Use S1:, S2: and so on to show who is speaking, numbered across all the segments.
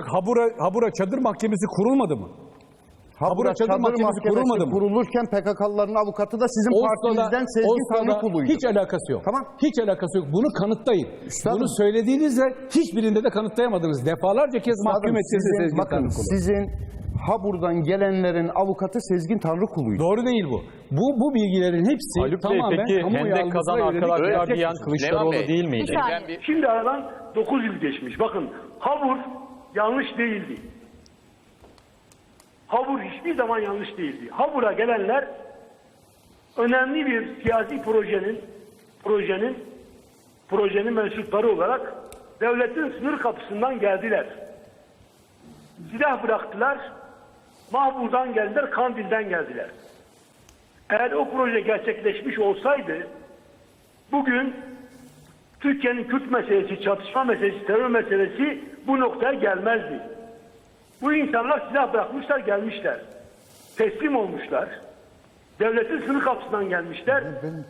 S1: Habura, Habura Çadır Mahkemesi kurulmadı mı? Habura Çadır Mahkemesi kurulmadı mı?
S2: kurulurken PKK'lıların avukatı da sizin
S1: Oslo'da,
S2: partinizden Sezgin
S1: Oslo'da
S2: Tanrıkulu'ydu.
S1: hiç alakası yok.
S2: Tamam.
S1: Hiç alakası yok. Bunu kanıtlayın.
S2: Üstadım.
S1: Bunu söylediğinizde hiçbirinde de kanıtlayamadınız. Defalarca kez mahkum
S2: Üstadım,
S1: ettiniz
S2: sizin,
S1: Sezgin
S2: bakın
S1: Tanrıkulu.
S2: sizin Habur'dan gelenlerin avukatı Sezgin Tanrıkulu'ydu.
S1: Doğru değil bu. Bu bu bilgilerin hepsi
S3: Haluk Bey
S1: tamamen
S3: peki
S1: kamuoyu
S3: Hendek kazan arkadaşlar diyen. Kılıçdaroğlu
S4: Bey,
S3: değil miydi?
S5: Şimdi aradan 9 yıl geçmiş. Bakın Habur yanlış değildi. Habur hiçbir zaman yanlış değildi. Habur'a gelenler önemli bir siyasi projenin projenin projenin mensupları olarak devletin sınır kapısından geldiler. Silah bıraktılar. Mahbur'dan geldiler, Kandil'den geldiler. Eğer o proje gerçekleşmiş olsaydı bugün Türkiye'nin Kürt meselesi, çatışma meselesi, terör meselesi bu noktaya gelmezdi. Bu insanlar silah bırakmışlar, gelmişler. Teslim olmuşlar. Devletin sınır kapısından gelmişler.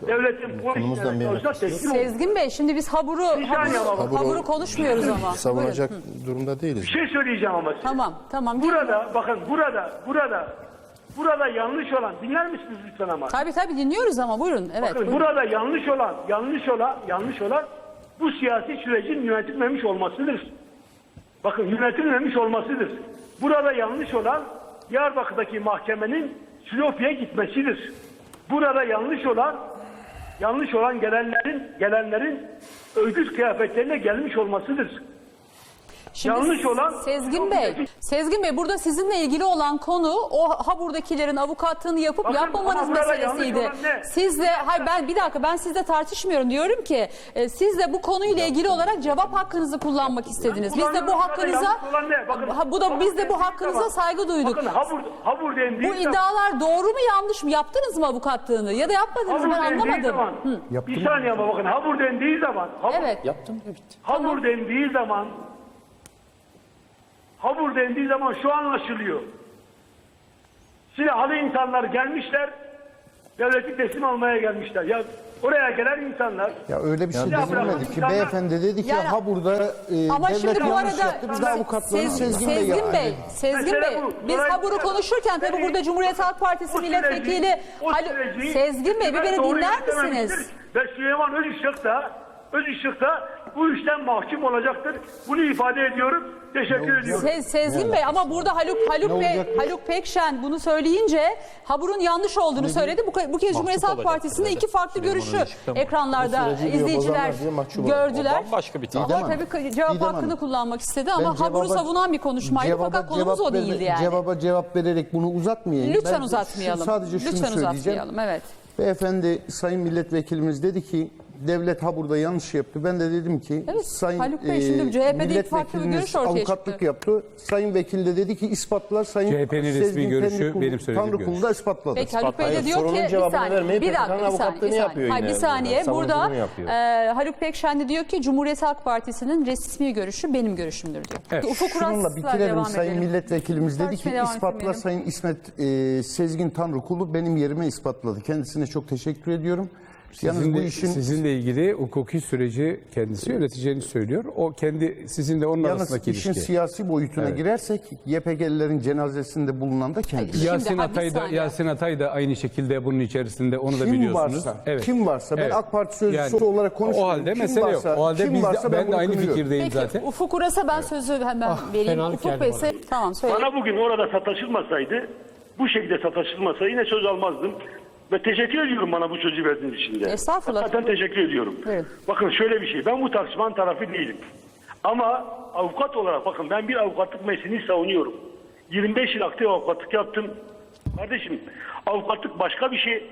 S5: Devletin polislerine çalışlar teslim olmuşlar.
S6: Sezgin Bey şimdi biz Habur'u
S5: Bir saniye
S6: Habur,
S5: ama.
S6: Habur'u konuşmuyoruz ama.
S7: savunacak
S6: Buyurun.
S7: durumda değiliz.
S5: Bir şey söyleyeceğim ama size.
S6: Tamam tamam.
S5: Burada, bakın burada, burada, burada yanlış olan, dinler misiniz lütfen ama?
S6: Tabii tabii dinliyoruz ama buyurun. Evet.
S5: Bakın
S6: buyurun.
S5: burada yanlış olan, yanlış olan, yanlış olan bu siyasi sürecin yönetilmemiş olmasıdır. Bakın yönetilmemiş olmasıdır. Burada yanlış olan Diyarbakır'daki mahkemenin Silopi'ye gitmesidir. Burada yanlış olan yanlış olan gelenlerin gelenlerin örgüt kıyafetlerine gelmiş olmasıdır.
S6: Şimdi
S5: yanlış olan-
S6: Sezgin Bey. Sezgin Bey burada sizinle ilgili olan konu o Habur'dakilerin avukatlığını yapıp
S5: Bakın,
S6: yapmamanız
S5: ama burada
S6: meselesiydi.
S5: olan ne?
S6: Siz de hayır ben bir dakika ben sizle tartışmıyorum diyorum ki e, siz de bu konuyla ilgili olarak cevap hakkınızı kullanmak istediniz. Biz de bu
S5: Kullanıyorum.
S6: hakkınıza
S5: Yanlış olan ne? Bakın,
S6: ha, bu da
S5: Habur
S6: biz de bu hakkınıza saygı duyduk.
S5: Bakın Habur, Habur dendiği
S6: Bu
S5: zaman-
S6: iddialar doğru mu yanlış mı? Yaptınız mı avukatlığını ya da yapmadınız mı?
S5: Habur
S6: Ben
S5: dendiği
S6: anlamadım.
S5: zaman,
S6: Hı.
S5: bir saniye ama bakın Habur dendiği zaman, Habur,
S6: Evet.
S5: Habur dendiği zaman, Habur dendiği zaman şu anlaşılıyor. Silahlı insanlar gelmişler, devleti teslim almaya gelmişler. Ya oraya gelen insanlar,
S2: Ya öyle bir şey denilmedi ki.
S5: insanlar-
S2: Beyefendi dedi ki
S6: Yani-
S2: ha burada e,
S6: Ama
S2: devlet
S6: şimdi bu
S2: yanlış
S6: arada
S2: yaptı. Biz de avukatlığını
S6: Sez-
S2: Sezgin, Bey
S6: Sezgin
S2: yaptı.
S6: Bey, Sezgin Bey,
S5: bu.
S6: biz Habur'u konuşurken tabii burada Cumhuriyet Halk Partisi
S5: o
S6: milletvekili
S5: süreci- o
S6: Halu-
S5: süreci
S6: Sezgin Bey bir beni
S5: doğru
S6: dinler
S5: yönetememiştir.
S6: misiniz?
S5: Ve Süleyman Özışık da, Özışık da bu işten mahkum olacaktır. Bunu ifade ediyorum. Teşekkür ediyorum.
S6: Se- Sezgin Bey ama burada Haluk Haluk Bey? Haluk Pekşen bunu söyleyince Habur'un yanlış olduğunu söyledi. Bu, bu kez Cumhuriyet Halk Partisi'nde iki farklı görüşü ekranlarda izleyiciler gördüler.
S3: Bambaşka bir
S6: Ama
S2: Didem Hanım,
S6: tabii cevap
S2: Didem
S6: hakkını
S2: Hanım.
S6: kullanmak istedi ama Habur'u
S2: cevaba-
S6: savunan bir konuşmaydı
S2: cevaba
S6: fakat konumuz
S2: cevap
S6: o değildi yani.
S2: Cevaba cevap vererek bunu uzatmayayım.
S6: Lütfen
S2: Ben
S6: uzatmayalım.
S2: Sadece şunu
S6: Lütfen
S2: söyleyeceğim.
S6: uzatmayalım. Evet.
S2: Beyefendi Sayın Milletvekilimiz dedi ki devlet ha burada yanlış yaptı. Ben de dedim ki
S6: Evet,
S2: Sayın
S6: Haluk Bey, şimdi CHP'de farklı bir görüş ortaya
S2: avukatlık
S6: çıktı.
S2: yaptı. Sayın Vekil de dedi ki ispatlar. Sayın
S1: CHP'nin resmi
S2: Sezgin
S1: görüşü,
S2: Tanrıkulu-
S1: benim söylediğim
S2: Tanrıkulu da ispatladı.
S6: Peki Haluk Bey de
S7: Hayır,
S6: diyor ki bir saniye, bir dakika, bir saniye,
S7: avukatlığını
S6: bir saniye.
S7: yapıyor
S6: Hayır, bir saniye. Burada e, Haluk Pekşen de diyor ki Cumhuriyet Halk Partisi'nin resmi görüşü benim görüşümdür diyor.
S1: Evet.
S6: Ufuk
S2: Şununla bitirelim.
S6: devam
S2: Sayın
S6: edelim.
S2: milletvekilimiz dedi ki
S6: Tartışmaya devam
S2: ispatla
S6: etmeyelim.
S2: Sayın İsmet e, Sezgin Tanrıkulu benim yerime ispatladı. Kendisine çok teşekkür ediyorum. Yalnız bu
S1: Sizinle,
S2: işin
S1: sizinle ilgili hukuki süreci kendisi yöneteceğini söylüyor. O kendi sizinle onun
S2: Yalnız
S1: arasındaki
S2: işin
S1: ilişki.
S2: siyasi boyutuna girersek YPG'lilerin cenazesinde bulunan da kendisi.
S1: Yasin Atay da. Yasin Atay da aynı şekilde bunun içerisinde onu da
S2: Kim
S1: biliyorsunuz.
S2: varsa, kim varsa, ben AK Parti sözcüsü
S1: Yani
S2: olarak konuşmuyorum.
S1: O halde
S2: Kim
S1: mesele
S2: varsa-
S1: yok. O halde
S2: kim
S1: biz de-
S2: varsa ben
S1: ben de aynı
S2: kınıyorum.
S1: fikirdeyim
S6: Peki
S1: zaten.
S6: Ufuk Uras'a ben sözü hemen vereyim.
S3: fenalık
S6: Ufuk Bey tamam söyle.
S5: Bana bugün orada sataşılmasaydı, bu şekilde sataşılmasa yine söz almazdım. Ve teşekkür ediyorum bana bu sözü verdiğiniz için de.
S6: Estağfurullah.
S5: Zaten teşekkür ediyorum.
S6: Buyurun.
S5: Bakın şöyle bir şey, ben bu tartışmanın tarafı değilim. Ama avukat olarak bakın ben bir avukatlık mesleğini savunuyorum. 25 yıl aktif avukatlık yaptım. Kardeşim avukatlık başka bir şey.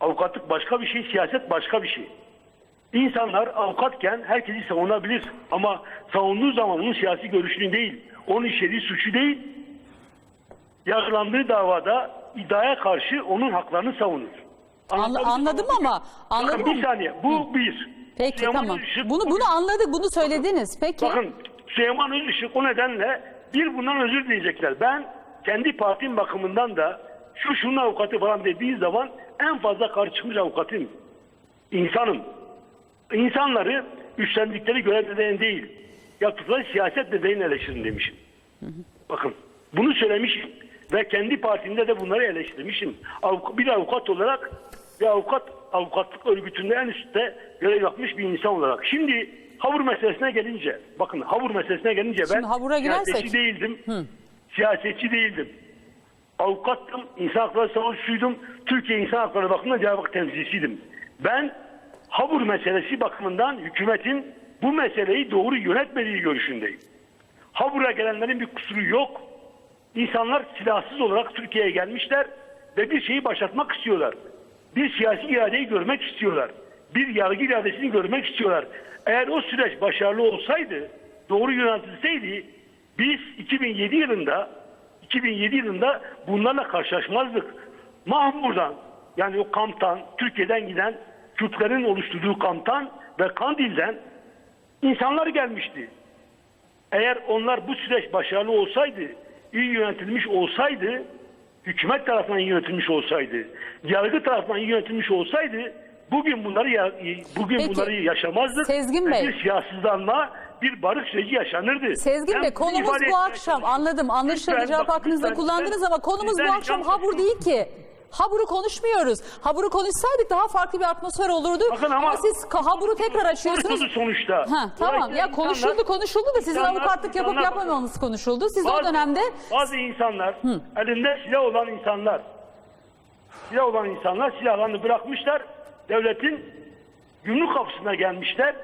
S5: Avukatlık başka bir şey, siyaset başka bir şey. İnsanlar avukatken herkesi savunabilir. Ama savunduğu zaman onun siyasi görüşünü değil, onun işlediği suçu değil, yargılandığı davada iddiaya karşı onun haklarını savunur.
S6: Anla-
S5: Anlatabildim mi?
S6: anladım ama anladım
S5: Bakın bir saniye bu bir.
S6: Peki
S5: Süleyman
S6: tamam.
S5: Özışık
S6: Bunu bunu anladık. Bunu söylediniz. Peki.
S5: Bakın Süleyman Özışık o nedenle bir bundan özür dileyecekler. Ben kendi partim bakımından da şu şunun avukatı falan dediği zaman en fazla karşı çıkmış avukatım. İnsanım. İnsanları üstlendikleri görevlerden değil, yaptıkları siyaset nedeniyle eleştirin demişim. Bakın bunu söylemişim ve kendi partimde de bunları eleştirmişim. Bir avukat olarak ve avukat avukatlık örgütünde en üstte görev yapmış bir insan olarak. Şimdi Havur meselesine gelince, bakın Havur meselesine gelince ben
S6: Şimdi Havur'a girersek-
S5: siyasetçi değildim. Siyasetçi değildim. Avukattım, insan hakları savunucusuydum. Türkiye İnsan Hakları bakımından Hak temsilcisiydim. Ben Havur meselesi bakımından hükümetin bu meseleyi doğru yönetmediği görüşündeyim. Habur'a gelenlerin bir kusuru yok. İnsanlar silahsız olarak Türkiye'ye gelmişler ve bir şeyi başlatmak istiyorlar. Bir siyasi iradeyi görmek istiyorlar. Bir yargı iradesini görmek istiyorlar. Eğer o süreç başarılı olsaydı, doğru yönetilseydi biz 2007 yılında 2007 yılında bunlarla karşılaşmazdık. Mahmur'dan yani o kamptan, Türkiye'den giden Kürtlerin oluşturduğu kamptan ve Kandil'den insanlar gelmişti. Eğer onlar bu süreç başarılı olsaydı, iyi yönetilmiş olsaydı, hükümet tarafından iyi yönetilmiş olsaydı, yargı tarafından iyi yönetilmiş olsaydı, bugün bunları ya- bugün
S6: Peki,
S5: bunları yaşamazdık.
S6: Sezgin Bey.
S5: Bir siyasızlanma, bir barış süreci yaşanırdı.
S6: Sezgin
S5: Ben
S6: Bey konumuz bu akşam anladım anlaşıldı cevap
S5: bak,
S6: hakkınızı da
S5: lütfen,
S6: kullandınız
S5: lütfen,
S6: ama konumuz bu akşam Habur değil ki. Habur'u konuşmuyoruz. Habur'u konuşsaydık daha farklı bir atmosfer olurdu.
S5: Bakın
S6: ama,
S5: ama-
S6: siz Habur'u tekrar açıyorsunuz.
S5: Sonuçta.
S6: Ha, tamam ya konuşuldu
S5: insanlar-
S6: konuşuldu da sizin
S5: insanlar-
S6: avukatlık yapıp
S5: insanlar-
S6: yapmamanız konuşuldu. Siz o
S5: Bazı-
S6: dönemde
S5: bazı insanlar elinde silah olan insanlar silah olan insanlar silahlarını bırakmışlar devletin gümrük kapısına gelmişler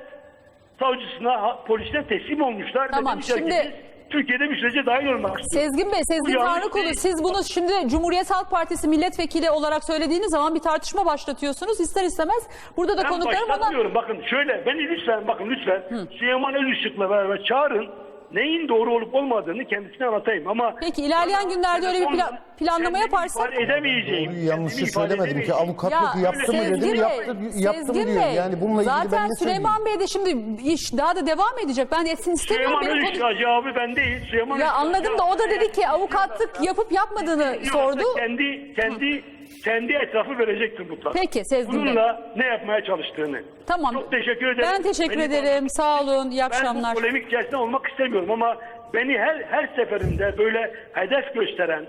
S5: savcısına ha- polisine teslim olmuşlar
S6: Tamam,
S5: demişler ki
S6: şimdi-
S5: biz Türkiye'de bir sürece dahil olmak istiyoruz.
S6: Sezgin Bey, Sezgin Tanrıkulu siz bunu şimdi Cumhuriyet Halk Partisi milletvekili olarak söylediğiniz zaman bir tartışma başlatıyorsunuz. İster istemez burada da
S5: Ben
S6: konuklarım ondan...
S5: Bakın şöyle beni lütfen bakın lütfen Süleyman Özışık'la beraber çağırın. Neyin doğru olup olmadığını kendisine anlatayım ama
S6: Peki, ilerleyen günlerde öyle bir pla- planlama
S5: Kendimi
S6: yaparsak-
S5: ifade edemeyeceğim.
S2: Doğruyu yanlışı
S5: kendimi ifade
S2: söylemedim ki
S5: edemeyeceğim.
S2: avukatlık yaptı mı
S6: Sezgin
S2: dedim
S6: Bey,
S2: yaptı, yaptı mı
S6: Sezgin
S2: diyor.
S6: Bey,
S2: Yani bununla ilgili
S6: zaten
S2: ben ne söyleyeyim?
S6: Süleyman Bey de şimdi iş daha da devam edecek. Ben etsin istemiyorum.
S5: Süleyman
S6: Benim konu-
S5: Özışık'a cevabı ben değil. Süleyman
S6: Ya anladım da o da
S5: cevabı-
S6: dedi ki avukatlık yapıp yapmadığını sordu.
S5: Kendi kendi kendi etrafı verecektir mutlaka.
S6: Peki, Sezgin Bey.
S5: Bununla ne yapmaya çalıştığını.
S6: Tamam.
S5: Çok teşekkür ederim.
S6: Ben teşekkür
S5: Beni-
S6: ederim. Sağ olun. İyi
S5: Ben
S6: akşamlar.
S5: bu polemik içerisinde olmak istemiyorum ama beni her her seferinde böyle hedef gösteren,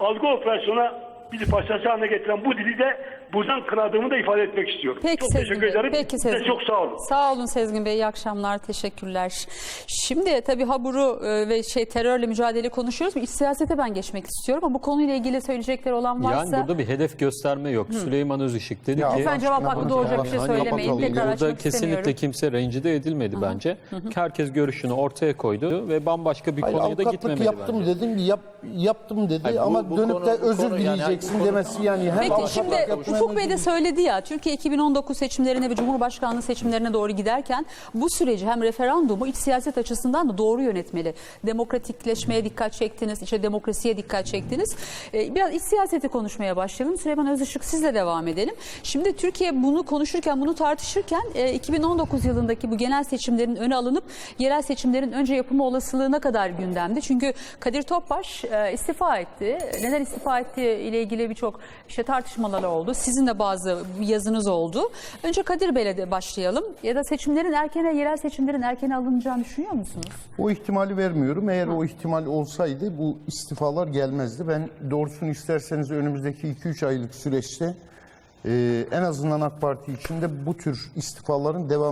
S5: algı operasyona bir parçası haline getiren bu dili de buradan kınadığımı da ifade etmek istiyorum.
S6: Peki
S5: çok
S6: Sezgin
S5: teşekkür
S6: Bey.
S5: ederim.
S6: Peki
S5: Size
S6: Sezgin.
S5: çok sağ olun.
S6: Sağ olun Sezgin Bey. İyi akşamlar. Teşekkürler. Şimdi tabii Habur'u e, ve şey terörle mücadele konuşuyoruz. İç siyasete ben geçmek istiyorum ama bu konuyla ilgili söyleyecekleri olan varsa
S3: Yani burada bir hedef gösterme yok. Süleyman Özışık dedi
S2: Ya
S3: ki
S6: lütfen cevap
S2: Aşkına
S6: hakkı
S2: bakın
S6: doğacak
S2: ya.
S6: bir şey söylemeyin. Tekrar
S3: burada
S6: açmak
S3: kesinlikle
S6: istemiyorum.
S3: kimse rencide edilmedi bence. Herkes görüşünü ortaya koydu ve bambaşka bir
S2: Hayır,
S3: konuya da gitmemedi
S2: yaptım
S3: bence.
S2: dedim yap, yaptım dedi
S3: Hayır, bu-
S2: ama
S3: bu
S2: dönüp
S3: konu-
S2: de özür
S3: konu yani
S2: dileyeceksin
S3: konu-
S2: demesi yani hem
S6: Peki şimdi Ufuk Bey de söyledi ya Türkiye 2019 seçimlerine ve Cumhurbaşkanlığı seçimlerine doğru giderken bu süreci hem referandumu iç siyaset açısından da doğru yönetmeli. Demokratikleşmeye dikkat çektiniz, işte demokrasiye dikkat çektiniz. Ee, biraz iç siyaseti konuşmaya başlayalım. Süleyman Özışık sizle devam edelim. Şimdi Türkiye bunu konuşurken, bunu tartışırken e, 2019 yılındaki bu genel seçimlerin öne alınıp yerel seçimlerin önce yapımı olasılığına kadar gündemde. Çünkü Kadir Topbaş e, istifa etti. Neden istifa ettiği ile ilgili birçok işte tartışmalar oldu. Sizin de bazı yazınız oldu. Önce Kadir Bey'le de başlayalım. Ya da seçimlerin erkene, yerel seçimlerin erkene alınacağını düşünüyor musunuz?
S2: O ihtimali vermiyorum. Eğer o ihtimal olsaydı bu istifalar gelmezdi. Ben doğrusunu isterseniz önümüzdeki 2-3 aylık süreçte e, en azından AK Parti içinde bu tür istifaların devam